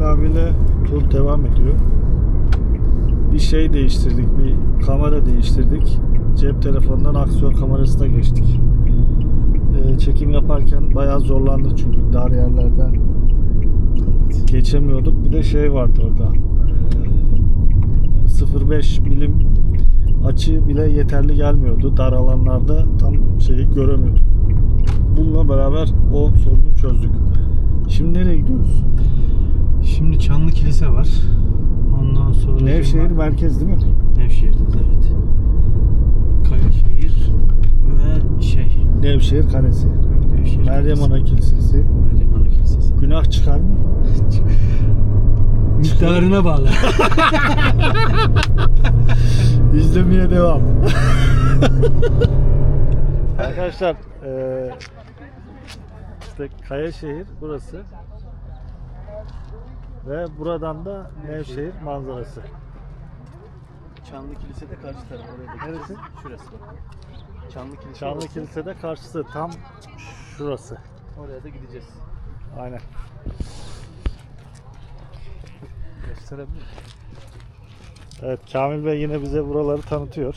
Kamil abiyle tur devam ediyor. Bir şey değiştirdik, bir kamera değiştirdik. Cep telefonundan aksiyon kamerasına geçtik. Ee, çekim yaparken bayağı zorlandık çünkü dar yerlerden geçemiyorduk. Bir de şey vardı orada. Ee, 0.5 milim açı bile yeterli gelmiyordu. Dar alanlarda tam şeyi göremiyorduk. Bununla beraber o sorunu çözdük. Şimdi nereye gidiyoruz? Şimdi Çanlı Kilise var. Ondan sonra Nevşehir merkez değil mi? Nevşehir'deyiz evet. Kayaşehir ve şey Nevşehir Kalesi. Nevşehir Meryem. Ana Kilisesi. Meryem Ana Kilisesi. Günah çıkar mı? Miktarına bağlı. İzlemeye devam. Arkadaşlar eee işte Kayaşehir burası. Ve buradan da Nevşehir manzarası. Çanlı Kilise'de karşı taraf oraya da Neresi? Şurası bak. Çanlı Kilise. Çanlı orası. Kilise'de karşısı tam şurası. Oraya da gideceğiz. Aynen. Gösterebilir miyim? Evet Kamil Bey yine bize buraları tanıtıyor.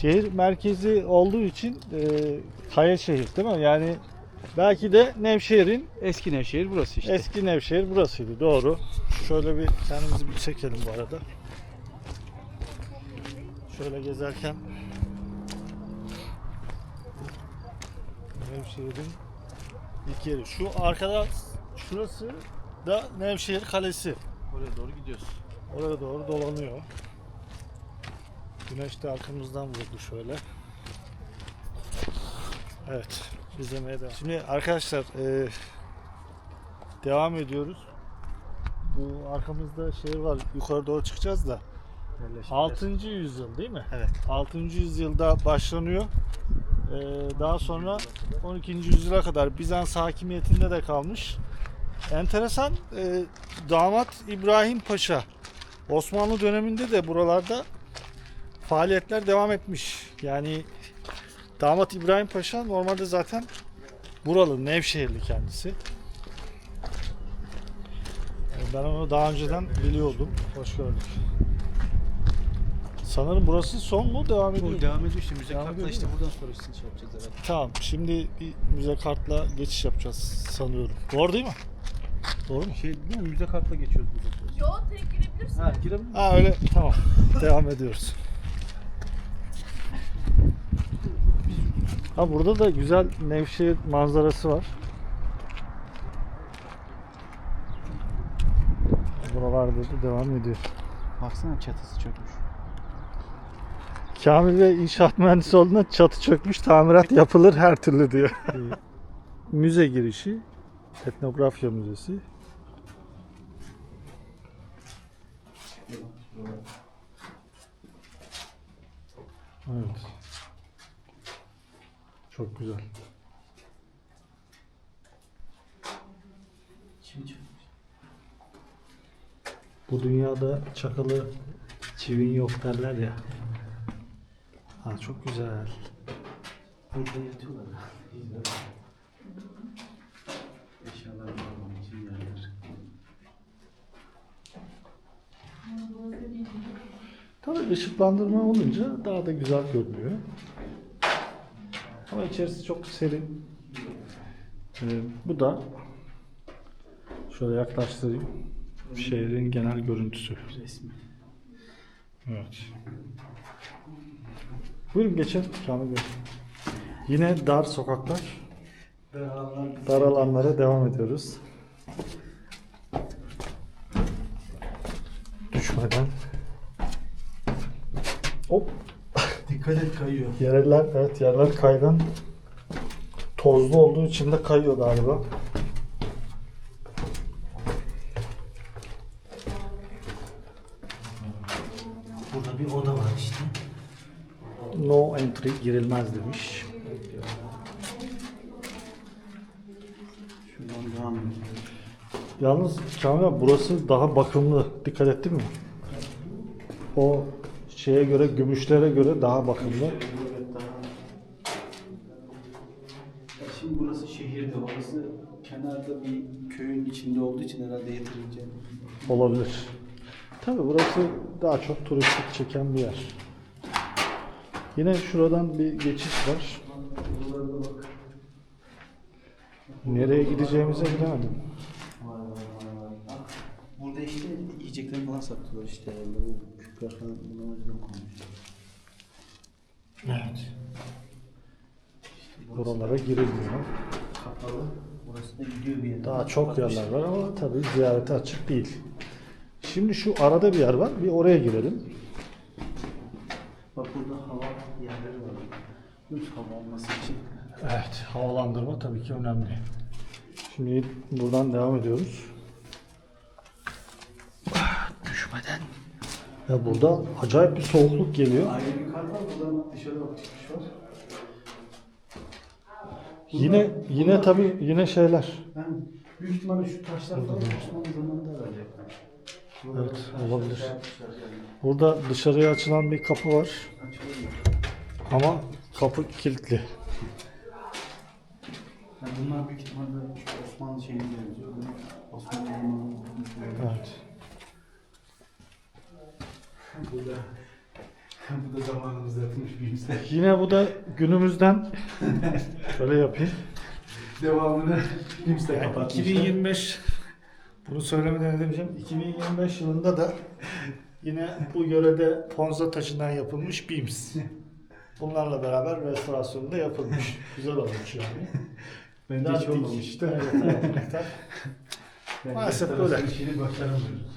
Şehir merkezi olduğu için e, kaya şehir değil mi? Yani belki de Nevşehir'in Eski Nevşehir burası işte. eski Nevşehir burasıydı. Doğru. Şöyle bir kendimizi bir çekelim bu arada. Şöyle gezerken Nevşehir'in ilk yeri. Şu arkada şurası da Nevşehir Kalesi. Oraya doğru gidiyoruz. Oraya doğru dolanıyor. Güneş de arkamızdan vurdu şöyle. Evet, izlemeye devam. Şimdi arkadaşlar e, devam ediyoruz. Bu arkamızda şehir var. Yukarı doğru çıkacağız da. 6. yüzyıl değil mi? Evet. 6. yüzyılda başlanıyor. E, daha sonra 12. yüzyıla kadar Bizans hakimiyetinde de kalmış. Enteresan e, damat İbrahim Paşa Osmanlı döneminde de buralarda faaliyetler devam etmiş. Yani damat İbrahim Paşa normalde zaten buralı, Nevşehirli kendisi. Ben onu daha önceden biliyordum. Hoş gördük. Sanırım burası son mu? Devam ediyor. Bu devam ediyor işte müze Devam kartla ediyor işte mu? buradan sonra işte şey yapacağız herhalde. Tamam. Şimdi bir müze kartla geçiş yapacağız sanıyorum. Doğru değil mi? Doğru mu? Şey değil mi? Müze kartla geçiyoruz buradan sonra. Yo tek girebilirsin. Ha girebilir miyim? Ha öyle. Tamam. Devam ediyoruz. Ha burada da güzel Nevşehir manzarası var. Buralarda da devam ediyor. Baksana çatısı çökmüş. Kamil Bey inşaat mühendisi olduğundan çatı çökmüş, tamirat yapılır her türlü diyor. Müze girişi, etnografya müzesi. Evet. Çok güzel. Bu dünyada çakalı çivin yok derler ya. Ha çok güzel. Burada yatıyorlar. Eşyalar falan için yerler. Tabii ışıklandırma olunca daha da güzel görünüyor. Ama içerisi çok serin. Ee, bu da şöyle yaklaştırayım. Şehrin genel görüntüsü. Resmi. Evet. Buyurun geçelim Kamil Bey. Yine dar sokaklar, dar alanlara devam ediyoruz. Düşmeden. Kayıyor. Yerler, evet yerler kaygan. Tozlu olduğu için de kayıyor galiba. Burada bir oda var işte. No entry girilmez demiş. Şuradan devam edelim. Yalnız Kamil abi burası daha bakımlı. Dikkat ettin mi? O şeye göre, gümüşlere göre daha bakımlı. Şimdi burası şehirde, orası kenar kenarda bir köyün içinde olduğu için herhalde yeterince Olabilir. Tabii burası daha çok turistik çeken bir yer. Yine şuradan bir geçiş var. Nereye gideceğimize bilemedim. Burada işte yiyecekleri falan satıyorlar işte herhalde bu küpler falan bunu o yüzden koymuşlar. Evet. İşte burası Buralara girilmiyor. kapalı. Burası da gidiyor bir yere. Daha çok yerler var ama tabii ziyarete açık değil. Şimdi şu arada bir yer var. Bir oraya girelim. Bak burada hava yerleri var. Düz hava olması için. Evet, havalandırma tabii ki önemli. Şimdi buradan devam ediyoruz. Ya burada acayip bir soğukluk geliyor. Kar var. Buradan dışarı bak çıkış var. Yine yine tabii yine şeyler. Yani büyük ihtimalle şu taşlar falan Osmanlı zamanında herhalde. Evet, olabilir. Burada dışarıya açılan bir kapı var ama kapı kilitli. Yani bunlar büyük ihtimalle Osmanlı şeyine benziyor. Osmanlı zamanında. Evet. Bu da bu da zamanımızda yapılmış bir imse. Yine bu da günümüzden şöyle yapayım. Devamını imse Yani kapatmışlar. 2025 bunu söylemeden edemeyeceğim. 2025 yılında da yine bu yörede Ponza taşından yapılmış BIMS. Bunlarla beraber restorasyonu da yapılmış. Güzel olmuş yani. Bence hiç Daha dik. olmamış işte. Evet, evet. Yani Maalesef böyle. işini başaramıyoruz.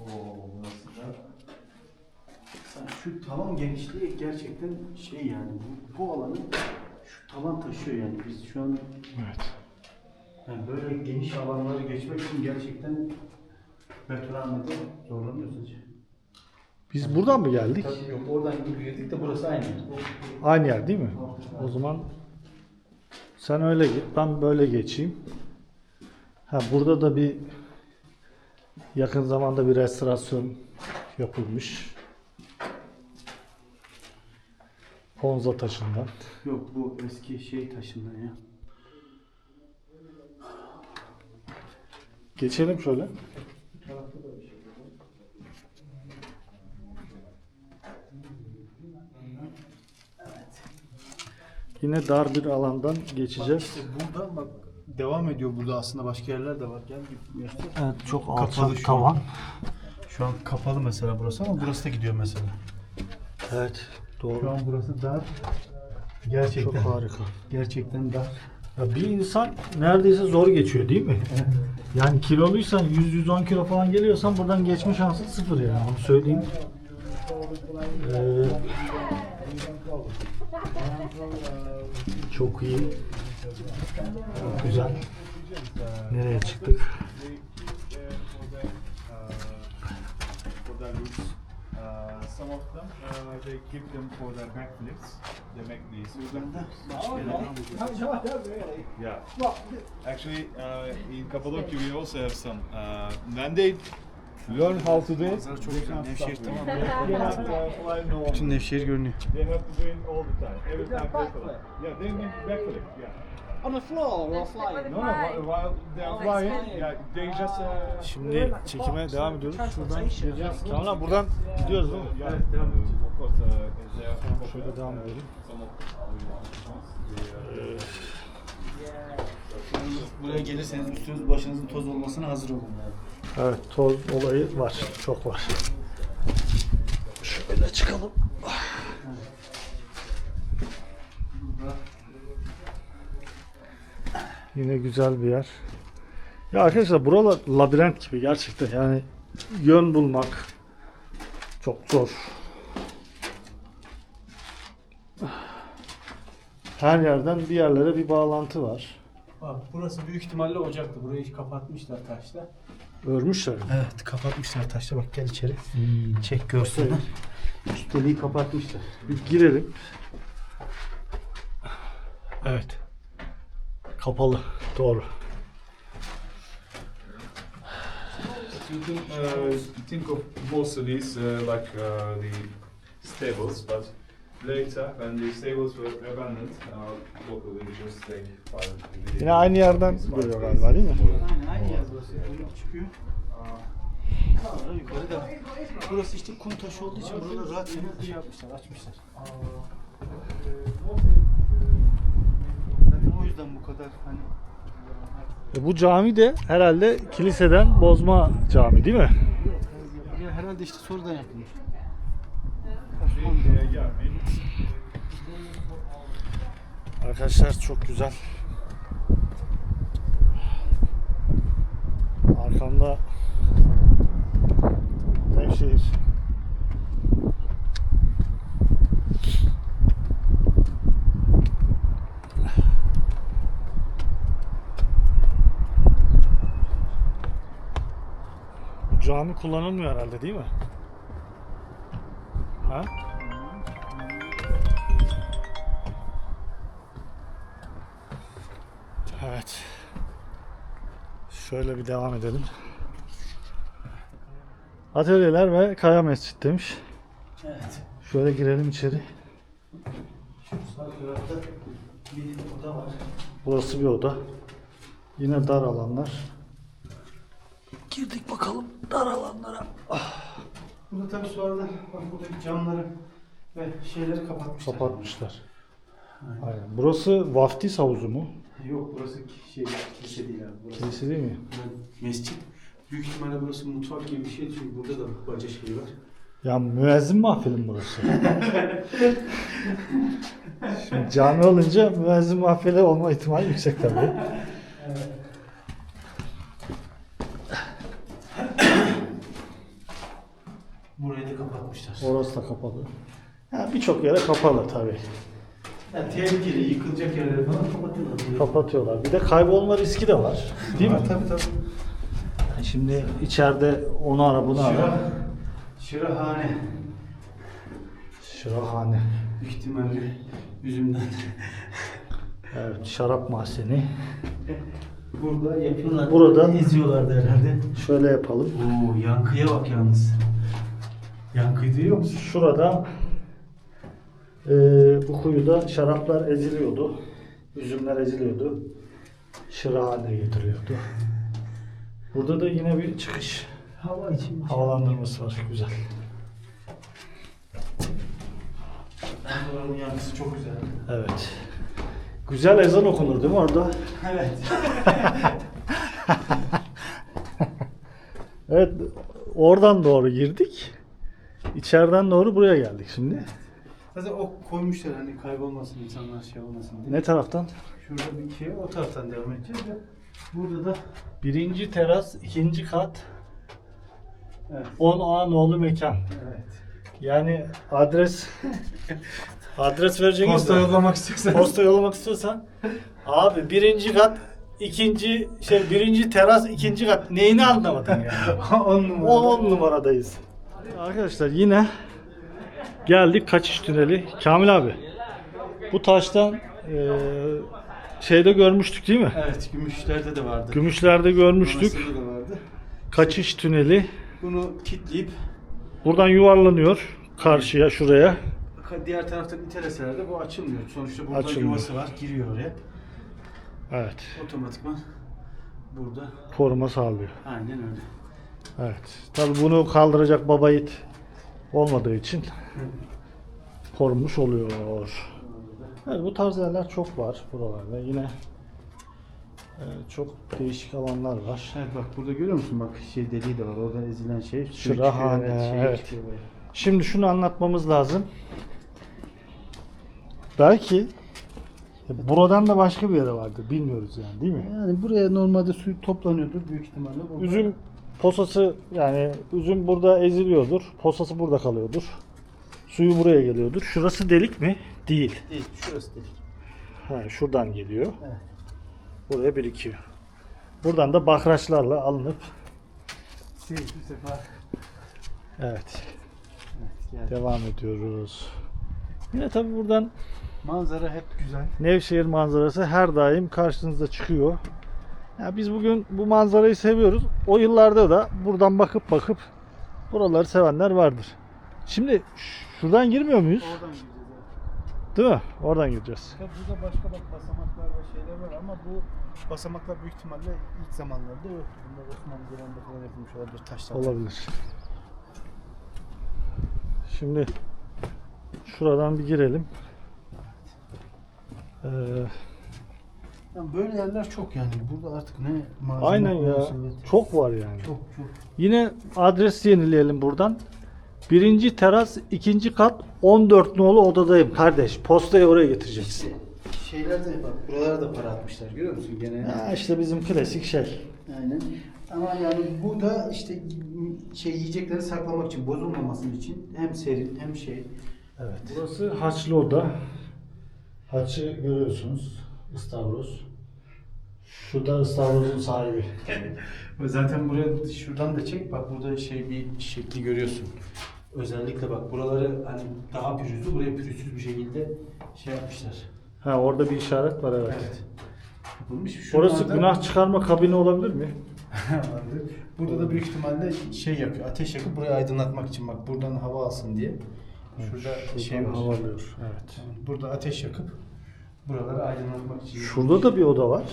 Oo burası da. Sen şu tavan genişliği gerçekten şey yani bu, bu alanı şu tavan taşıyor yani biz şu an evet. yani böyle geniş alanları geçmek için gerçekten betonarmada zorlanıyoruz hacı. Biz buradan mı geldik? Tabii yok oradan girdik de burası aynı. Aynı yer değil mi? O zaman sen öyle git, ben böyle geçeyim. Ha burada da bir yakın zamanda bir restorasyon yapılmış. Ponza taşından. Yok bu eski şey taşından ya. Geçelim şöyle. Yine dar bir alandan geçeceğiz. İşte burada bak devam ediyor burada aslında başka yerler de var. Gel bir göster. Evet çok Kapalı alçak şu tavan. Şu an kapalı mesela burası ama burası da gidiyor mesela. Evet doğru. Şu an burası dar. Çok Gerçekten. harika. Gerçekten dar. Ya bir insan neredeyse zor geçiyor değil mi? Yani kiloluysan 100-110 kilo falan geliyorsan buradan geçme şansın sıfır yani onu söyleyeyim. Ee, çok iyi. Çok güzel. Nereye çıktık? Uh, some of them uh, they keep them for their backflips. They make these. Yeah. Actually, uh, in Cappadocia we also have some. Uh, when they learn how to do it, Çok güzel. Nevşehir tamam. they cannot uh, fly normal. Bütün Nevşehir görünüyor. They have to do it all the time. Every time they fly. Yeah, they make backflip. Yeah. On the floor or flying? No, no. While, while they are flying, yeah, they just. Uh, Şimdi çekime devam ediyoruz. Şuradan gideceğiz. Tamam buradan gidiyoruz değil mi? yeah, of course, uh, they are. Şöyle devam edelim. Of Buraya gelirseniz üstünüz başınızın toz olmasına hazır olun yani. Evet toz olayı var. Çok var. Şöyle çıkalım. Yine güzel bir yer. Ya arkadaşlar buralar labirent gibi gerçekten yani yön bulmak çok zor. Her yerden bir yerlere bir bağlantı var. Bak burası büyük ihtimalle ocaktı. Burayı kapatmışlar taşla. Örmüşler. Evet kapatmışlar taşla. Bak gel içeri. Çek görsünler. Üst deliği kapatmışlar. Bir girelim. Evet. Kapalı. Doğru. You can uh, think of most of these uh, like uh, the stables, but later when the stables were abandoned, our local villagers take part in the Yine aynı yerden görüyor galiba değil mi? Aynen aynı yer burası. Dönüp çıkıyor. Sonra yukarı da. Burası işte kum taşı olduğu için burada rahat yemek şey yapmışlar, açmışlar. Yüzden bu kadar hani E, bu cami de herhalde kiliseden bozma cami değil mi? ya herhalde işte sonradan yapılmış. Arkadaşlar çok güzel. Arkamda Nevşehir. Cami kullanılmıyor herhalde değil mi? Ha? Evet. Şöyle bir devam edelim. Atölyeler ve Kaya Mescid demiş. Evet. Şöyle girelim içeri. Burası bir oda. Yine dar alanlar. Girdik bakalım dar alanlara. Burada tabii sonradan bak buradaki camları ve şeyleri kapatmışlar. Kapatmışlar. Aynen. Burası vaftiz havuzu mu? Yok burası şey kilise değil abi. Burası Kilise değil mi? mescit. Büyük ihtimalle burası mutfak gibi bir şey çünkü burada da baca şey var. Ya müezzin mahfili mi burası? Şimdi cami olunca müezzin mahfili olma ihtimali yüksek tabii. Burayı da kapatmışlar. Orası da kapalı. Ya birçok yere kapalı tabii. Yani tehlikeli yıkılacak yerleri falan kapatıyorlar. Kapatıyorlar. Bir de kaybolma riski de var. Değil mi? Tabii tabii. Şimdi içeride onu ara bunu ara. Şıra, şırahane. Şırahane. Büyük ihtimalle üzümden. Evet, şarap mahzeni. Burada yapıyorlar. Burada- eziyorlardı herhalde. Şöyle yapalım. Oo yankıya bak yalnız. Yankıyı duyuyor musun? Şurada e, bu kuyuda şaraplar eziliyordu. Üzümler eziliyordu. Şırahane getiriliyordu. Burada da yine bir çıkış Hava için. havalandırması var. Güzel. Buranın yankısı çok güzel. Evet. Güzel ezan okunur değil mi orada? Evet. Evet, oradan doğru girdik. İçeriden doğru buraya geldik şimdi. Zaten o koymuşlar hani kaybolmasın insanlar şey olmasın diye. Ne taraftan? Şurada bir şey o taraftan devam edeceğiz de. Burada da Birinci teras, ikinci kat, evet. 10A nolu mekan. evet. Yani adres adres vereceğiniz Posta de- yollamak istiyorsan. posta yollamak istiyorsan abi birinci kat ikinci şey birinci teras ikinci kat neyini anlamadın ya? 10 numara. O 10 numaradayız. Arkadaşlar yine geldik kaçış tüneli. Kamil abi bu taştan eee, şeyde görmüştük değil mi? Evet, gümüşlerde de vardı. Gümüşlerde görmüştük. Vardı. Kaçış tüneli. Bunu kitleyip Buradan yuvarlanıyor karşıya şuraya. diğer taraftan iteleseler de bu açılmıyor. Sonuçta burada Açılmıyor. yuvası var, giriyor oraya. Evet. Otomatikman burada. Koruma sağlıyor. Aynen öyle. Evet. Tabi bunu kaldıracak baba yiğit olmadığı için korunmuş oluyor. Evet, bu tarz yerler çok var buralarda. Yine e, çok değişik alanlar var. Evet bak burada görüyor musun? Bak şey deliği de var. Oradan ezilen şey. suyu Şırahane, çıkıyor, şey evet. çıkıyor böyle. Şimdi şunu anlatmamız lazım. Belki e, buradan da başka bir yere vardı. Bilmiyoruz yani değil mi? Yani buraya normalde su toplanıyordur büyük ihtimalle. Burada- Üzüm posası yani üzüm burada eziliyordur. Posası burada kalıyordur. Suyu buraya geliyordur. Şurası delik mi? Değil. Değil, şurası değil. Ha, şuradan geliyor. Evet. Buraya birikiyor. Buradan da bakraçlarla alınıp Şey, bu sefer evet yani devam ediyoruz. Yine tabi buradan manzara hep güzel. Nevşehir manzarası her daim karşınıza çıkıyor. Ya biz bugün bu manzarayı seviyoruz. O yıllarda da buradan bakıp bakıp buraları sevenler vardır. Şimdi şuradan girmiyor muyuz? Oradan gideceğiz. Değil mi? Oradan gireceğiz. Tabii burada başka bak basamaklar ve şeyler var ama bu basamaklar büyük ihtimalle ilk zamanlarda yoktu. Bunlar Osmanlı döneminde falan yapılmış olabilir taşlar. Olabilir. Şimdi şuradan bir girelim. Ee, Yani böyle yerler çok yani. Burada artık ne malzeme aynen ya. evet. Çok var yani. Çok çok. Yine adres yenileyelim buradan. Birinci teras, ikinci kat, 14 nolu odadayım kardeş. Postayı oraya getireceksin. Şeyler de bak buralara da para atmışlar görüyor musun gene? Ha işte bizim klasik şey. Aynen. Ama yani bu da işte şey yiyecekleri saklamak için, bozulmaması için hem serin hem şey. Evet. Burası haçlı oda. Haçı görüyorsunuz. İstavroz. Şurada ıstavrozun sahibi. Zaten buraya şuradan da çek bak burada şey bir şekli görüyorsun. Özellikle bak buraları hani daha pürüzlü buraya pürüzsüz bir şekilde şey yapmışlar. Ha orada bir işaret var evet. Evet. Yapılmış. Orası Şuralarda- günah çıkarma kabini olabilir mi? Burada da büyük ihtimalle şey yakıyor. Ateş yakıp burayı aydınlatmak için bak buradan hava alsın diye. Şurada şey Şuradan var. hava alıyor. Evet. Burada ateş yakıp buraları aydınlatmak için. Şurada da bir oda var.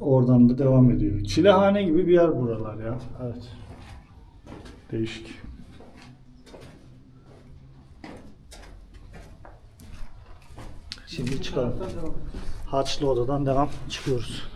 Oradan da devam ediyor. Çilehane gibi bir yer buralar ya. Evet. Değişik. Şimdi çıkalım. Haçlı odadan devam çıkıyoruz.